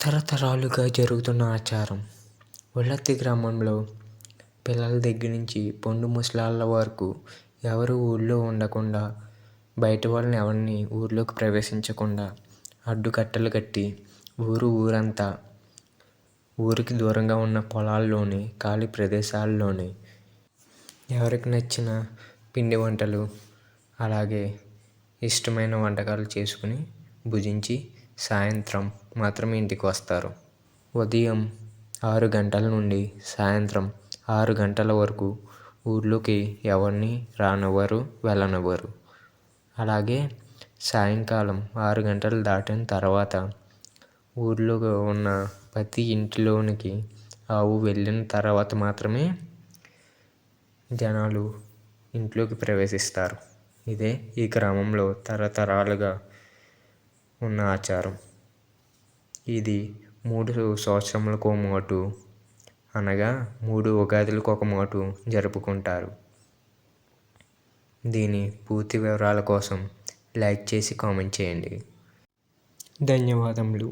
తరతరాలుగా జరుగుతున్న ఆచారం. ఉల్లత్తి గ్రామంలో పిల్లల దగ్గర నుంచి పండు ముసలాళ్ళ వరకు ఎవరు ఊళ్ళో ఉండకుండా బయట వాళ్ళని ఎవరిని ఊళ్ళోకి ప్రవేశించకుండా అడ్డుకట్టలు కట్టి ఊరు ఊరంతా ఊరికి దూరంగా ఉన్న పొలాల్లోని ఖాళీ ప్రదేశాల్లోని ఎవరికి నచ్చిన పిండి వంటలు అలాగే ఇష్టమైన వంటకాలు చేసుకుని భుజించి సాయంత్రం మాత్రమే ఇంటికి వస్తారు. ఉదయం ఆరు గంటల నుండి సాయంత్రం ఆరు గంటల వరకు ఊళ్ళోకి ఎవరిని రానివ్వరు వెళ్ళనివ్వరు. అలాగే సాయంకాలం ఆరు గంటలు దాటిన తర్వాత ఊళ్ళో ఉన్న ప్రతి ఇంటిలోనికి ఆవు వెళ్ళిన తర్వాత మాత్రమే జనాలు ఇంట్లోకి ప్రవేశిస్తారు. ఇదే ఈ గ్రామంలో తరతరాలుగా ఉన్న ఆచారం. ఇది మూడు సంవత్సరములకు ఒక మాటు అనగా మూడు ఉగాదులకు ఒక మాటు జరుపుకుంటారు. దీని పూర్తి వివరాల కోసం లైక్ చేసి కామెంట్ చేయండి. ధన్యవాదములు.